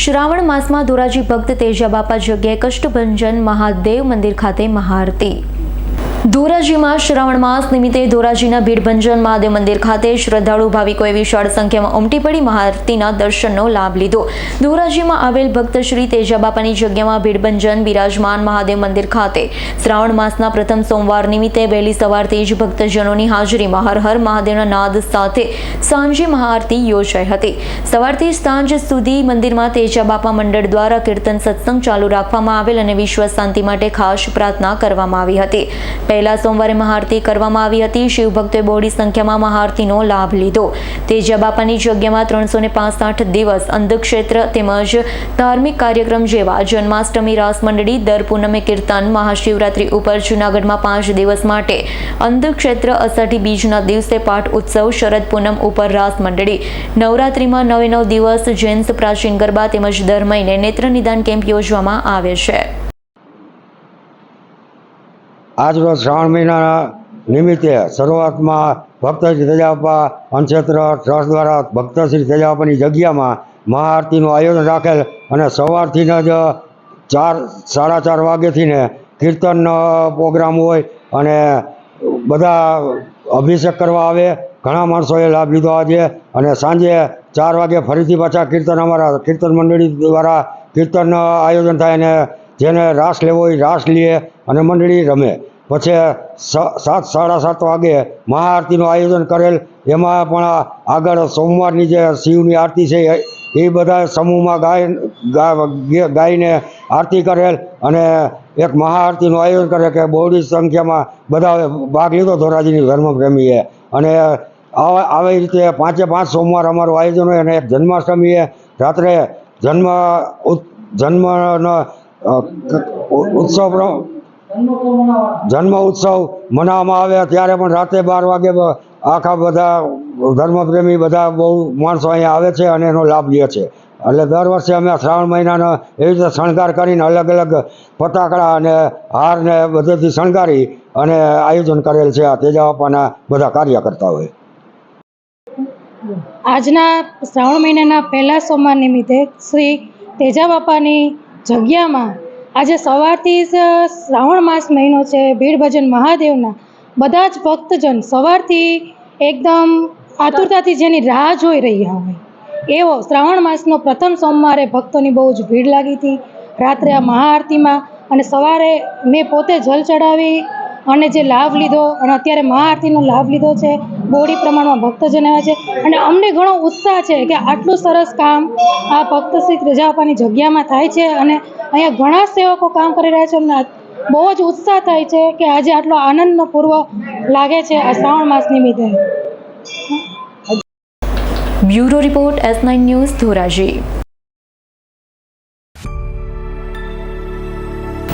શ્રાવણ માસમાં ધોરાજી ભક્ત તેજાબાપા જગ્યાએ કષ્ટભંજન મહાદેવ મંદિર ખાતે મહાઆરતી. ધોરાજીમાં શ્રાવણ માસ નિમિત્તે ધોરાજીના ભીડભંજન મહાદેવ મંદિર ખાતે શ્રદ્ધાળુ ભાવિકોએ વિશાળ સંખ્યામાં ઉમટી પડી મહાઆરતીના દર્શનનો લાભ લીધો. ધોરાજીમાં આવેલ ભક્ત શ્રી તેજા બાપાની જગ્યામાં ભીડભંજન બિરાજમાન મહાદેવ મંદિર ખાતે શ્રાવણ માસના પ્રથમ સોમવાર નિમિત્તે વહેલી સવારથી જ ભક્તજનોની હાજરીમાં હર હર મહાદેવના નાદ સાથે સાંજે મહાઆરતી યોજાઈ હતી. સવારથી સાંજ સુધી મંદિરમાં તેજા બાપા મંડળ દ્વારા કીર્તન સત્સંગ ચાલુ રાખવામાં આવેલ અને વિશ્વ શાંતિ માટે ખાસ પ્રાર્થના કરવામાં આવી હતી. પહેલા સોમવારે મહાઆરતી કરવામાં આવી હતી. શિવભક્તોએ બહોળી સંખ્યામાં મહાઆરતીનો લાભ લીધો. તે જબાપાની જગ્યામાં ત્રણસો ને પાંસઠ દિવસ અંધક્ષેત્ર તેમજ ધાર્મિક કાર્યક્રમ જેવા જન્માષ્ટમી રાસ મંડળી, દર પૂનમે કીર્તન, મહાશિવરાત્રી ઉપર જૂનાગઢમાં પાંચ દિવસ માટે અંધક્ષેત્ર અષાઢી બીજના દિવસે પાઠ ઉત્સવ, શરદ પૂનમ ઉપર રાસ મંડળી. નવરાત્રિમાં નવે નવ દિવસ જૈન પ્રાચીન ગરબા તેમજ દર મહિને નેત્ર નિદાન કેમ્પ યોજવામાં આવે છે. આજરોજ શ્રાવણ મહિનાના નિમિત્તે શરૂઆતમાં ભક્ત શ્રી તેજાપા અંક્ષેત્ર ટ્રસ્ટ દ્વારા ભક્ત શ્રી તેજાપાની જગ્યામાં મહાઆરતીનું આયોજન રાખેલ અને સવારથી જ ચાર, સાડા ચાર વાગ્યાથી ને કીર્તનનો પ્રોગ્રામ હોય અને બધા અભિષેક કરવા આવે. ઘણા માણસોએ લાભ લીધો આજે અને સાંજે ચાર વાગે ફરીથી પાછા કીર્તન અમારા કીર્તન મંડળી દ્વારા કીર્તન આયોજન થાય અને જેને રાસ લેવો હોય રાસ લે અને મંડળી રમે. પછી સાત, સાડા સાત વાગે મહાઆરતીનું આયોજન કરેલ. એમાં પણ આગળ સોમવારની જે શિવની આરતી છે એ- બધા સમૂહમાં ગાય ગાઈને આરતી કરેલ અને એક મહાઆરતીનું આયોજન કરે કે બહોળી સંખ્યામાં બધા ભાગ લીધો ધોરાજીની ધર્મપ્રેમીએ. અને આવા રીતે પાંચે પાંચ સોમવાર અમારું આયોજન હોય અને એક જન્માષ્ટમીએ રાત્રે જન્મ જન્મનો ઉત્સવ જન્મ ઉત્સવ મનાવવામાં આવે ત્યારે પણ રાતે બાર વાગે આખા બધા ધર્મપ્રેમી બધા બહુ માણસો અહીંયા આવે છે અને એનો લાભ લે છે. એટલે દર વર્ષે અમે શ્રાવણ મહિનાનો એવી રીતે શણગાર કરીને અલગ અલગ ફટાકડા અને હાર ને બધેથી શણગારી અને આયોજન કરેલ છે આ તેજા બાપાના બધા કાર્યકર્તાઓએ આજના શ્રાવણ મહિનાના પહેલા સોમવાર નિમિત્તે શ્રી તેજા બાપાની જગ્યામાં આજે સવારથી જ શ્રાવણ માસ મહિનો છે ભીડ ભજન મહાદેવના, બધા જ ભક્તજન સવારથી એકદમ આતુરતાથી જેની રાહ જોઈ રહ્યા હોય, એવો શ્રાવણ માસનો પ્રથમ સોમવારે ભક્તોની બહુ જ ભીડ લાગી હતી. રાત્રે આ મહાઆરતીમાં અને સવારે મેં પોતે જલ ચડાવી અને જે લાભ લીધો અને અત્યારે મહાઆરતીનો લાભ લીધો છે, બોડી પ્રમાણમાં ભક્તજન આવ્યા છે, અને અમને ઘણો ઉત્સાહ છે કે આટલું સરસ કામ આ ભક્ત શ્રી ત્રેજાપાની જગ્યામાં થાય છે અને અહીંયા ઘણા સેવકો કામ કરી રહ્યા છે અમને બહુ જ ઉત્સાહ થાય છે કે આજે આટલો આનંદનો પૂર્વ લાગે છે આ શ્રાવણ માસ નિમિત્તે. Bureau report S nine news Dhoraji.